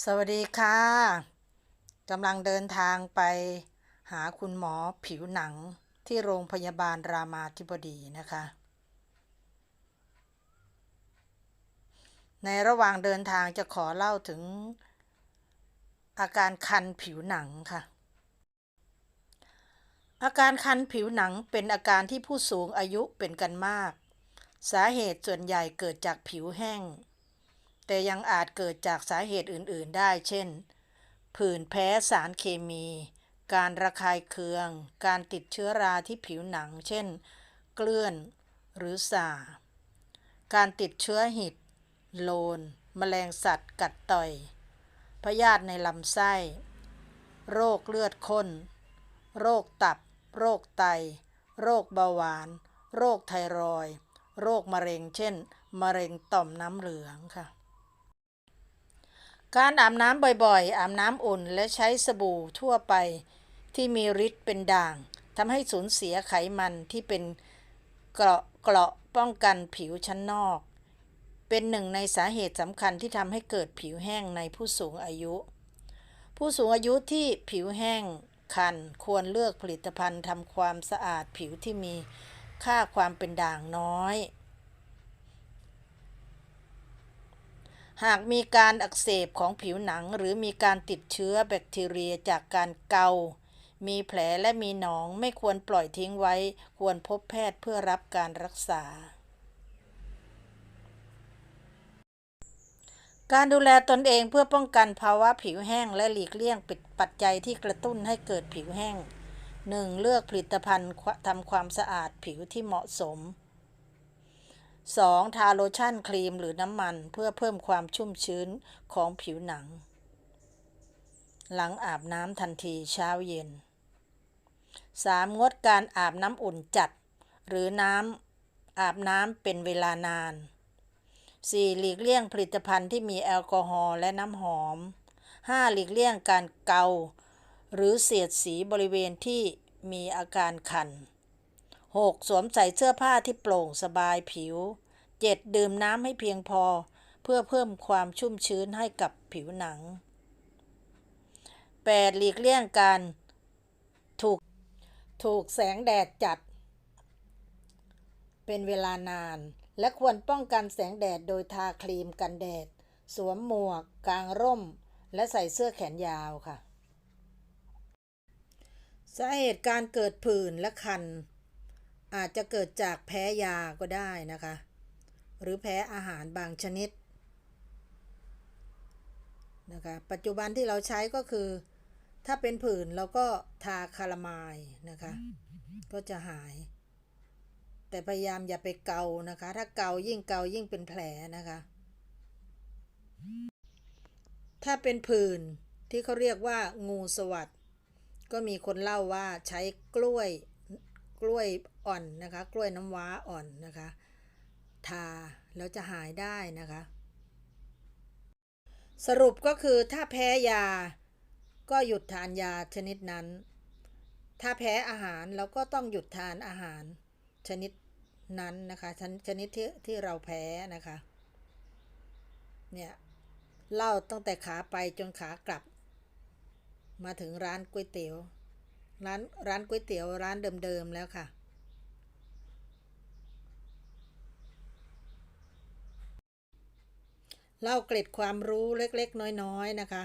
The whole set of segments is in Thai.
สวัสดีค่ะกำลังเดินทางไปหาคุณหมอผิวหนังที่โรงพยาบาลรามาธิบดีนะคะ ในระหว่างเดินทางจะขอเล่าถึงอาการคันผิวหนังค่ะ อาการคันผิวหนังเป็นอาการที่ผู้สูงอายุเป็นกันมาก สาเหตุส่วนใหญ่เกิดจากผิวแห้ง แต่ยังอาจเกิดจากสาเหตุอื่น ๆ ได้ เช่น ผื่นแพ้สารเคมี การระคายเคือง การติดเชื้อราที่ผิวหนัง เช่น เกลื่อน หรือสาการติดเชื้อหิด โลน แมลงสัตว์กัดต่อย พยาธิในลำไส้ โรคเลือดข้น โรคตับ โรคไต โรคเบาหวาน โรคไทรอย โรคมะเร็ง เช่น มะเร็งต่อมน้ำเหลืองค่ะ การอาบน้ำบ่อยๆ อาบน้ำอุ่นและใช้สบู่ทั่วไปที่มีฤทธิ์เป็นด่างทำให้สูญเสียไขมันที่เป็นเกราะเกราะป้องกันผิวชั้นนอก เป็นหนึ่งในสาเหตุสำคัญที่ทำให้เกิดผิวแห้งในผู้สูงอายุ ผู้สูงอายุที่ผิวแห้งคันควรเลือกผลิตภัณฑ์ทำความสะอาดผิวที่มีค่าความเป็นด่างน้อย หากมีการอักเสบของผิวหนัง หรือมีการติดเชื้อแบคทีเรียจากการเกา มีแผลและมีหนองไม่ควรปล่อยทิ้งไว้ ควรพบแพทย์เพื่อรับการรักษา การดูแลตนเองเพื่อป้องกันภาวะผิวแห้งและหลีกเลี่ยงปิดปัจจัยที่กระตุ้นให้เกิดผิวแห้ง 1. เลือกผลิตภัณฑ์ทำความสะอาดผิวที่เหมาะสม 2. ทาโลชั่นครีมหรือน้ำมันเพื่อเพิ่มความชุ่มชื้นของผิวหนัง หลังอาบน้ำทันทีเช้าเย็น 3. งดการอาบน้ำอุ่นจัด หรือน้ำอาบน้ำเป็นเวลานาน 4. หลีกเลี่ยงผลิตภัณฑ์ที่มีแอลกอฮอล์และน้ำหอม 5. หลีกเลี่ยงการเกา หรือเสียดสีบริเวณที่มีอาการคัน 6. สวมใส่เสื้อผ้าที่โปร่งสบายผิว 7. ดื่มน้ำให้เพียงพอ เพื่อเพิ่มความชุ่มชื้นให้กับผิวหนัง 8. หลีกเลี่ยงการถูกถูกแสงแดดจัด เป็นเวลานาน และควรป้องกันแสงแดดโดยทาครีมกันแดด สวมหมวก กางร่ม และใส่เสื้อแขนยาวค่ะ สาเหตุการเกิดผื่นและคัน อาจจะเกิดจากแพ้ยาก็ได้นะคะ หรือแพ้อาหารบางชนิดนะคะปัจจุบันที่เราใช้ก็คือ ถ้าเป็นผื่นเราก็ทาคารามายนะคะ ก็จะหาย แต่พยายามอย่าไปเกานะคะ ถ้าเกายิ่งเกายิ่งเป็นแผลนะคะ ถ้าเป็นผื่นที่เขาเรียกว่างูสวัสดก็มีคนเล่าว่าใช้กล้วย กล้วยอ่อนนะคะ กล้วยน้ำว้าอ่อนนะคะ ทาแล้วจะหายได้นะคะ สรุปก็คือถ้าแพ้ยาก็หยุดทานยาชนิดนั้น ถ้าแพ้อาหารเราก็ต้องหยุดทานอาหารชนิดนั้นนะคะ ชชนิดที่ที่เราแพ้นะคะ เนี่ยเล่าตั้งแต่ขาไปจนขากลับ มาถึงร้านก๋วยเตี๋ยว ร้านร้านก๋วยเตี๋ยวร้านเดิมๆแล้วค่ะ เล่าเกร็ดความรู้เล็กๆ น้อยๆ นะคะ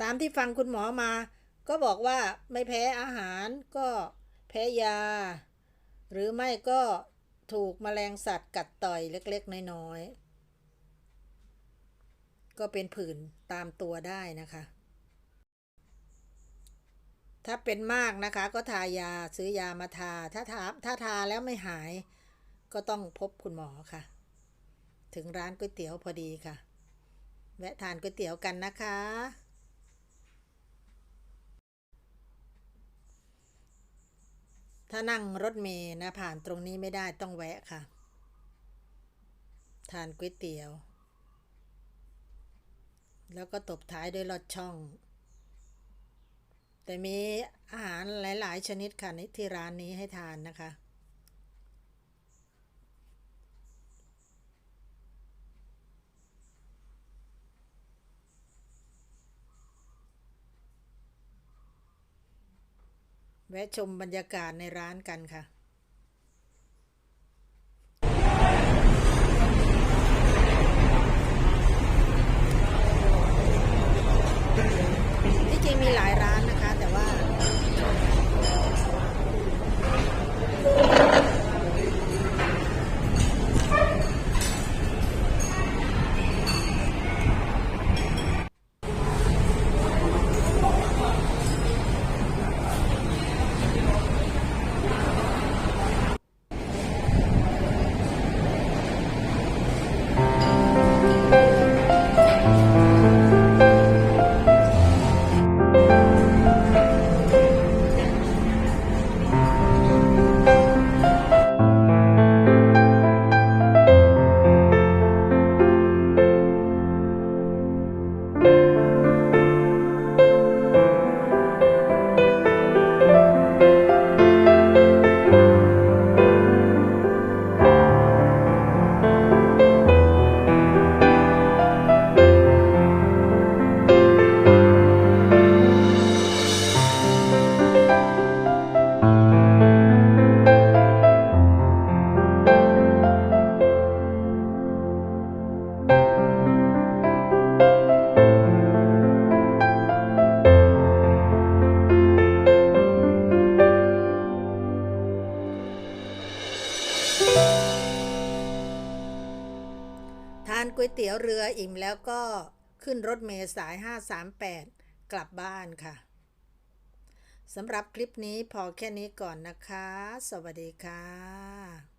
ตามที่ฟังคุณหมอมา ก็บอกว่าไม่แพ้อาหารก็แพ้ยา หรือไม่ก็ถูกแมลงสัตว์กัดต่อยเล็กๆ น้อยๆ ก็เป็นผื่นตามตัวได้นะคะ ถ้าเป็นมากนะคะก็ทายาซื้อยามาทา ถ้าทาถ้าทาแล้วไม่หาย ก็ต้องพบคุณหมอค่ะ ถึงร้านก๋วยเตี๋ยวพอดีค่ะ แวะทานก๋วยเตี๋ยวกันนะคะถ้านั่งรถเมย์นะผ่านตรงนี้ไม่ได้ต้องแวะค่ะ ทานก๋วยเตี๋ยว แล้วก็ตบท้ายด้วยลอดช่อง แต่มีอาหารหลาย ๆ ชนิดค่ะที่ร้านนี้ให้ทานนะคะ แวะชมบรรยากาศในร้านกันค่ะ เตี๋ยวเรืออิ่มแล้วก็ขึ้นรถเมล์สาย 538 กลับบ้านค่ะสำหรับคลิปนี้พอแค่นี้ก่อนนะคะ สวัสดีค่ะ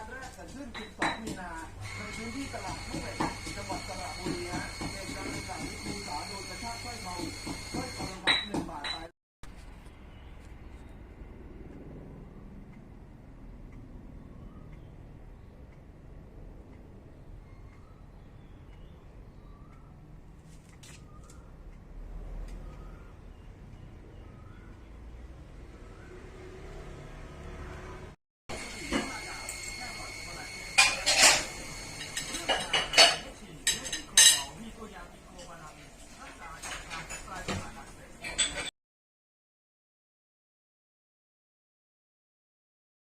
การแรกเกิดขึ้น12มีนาในพื้นที่ตลาดทุ่งไหล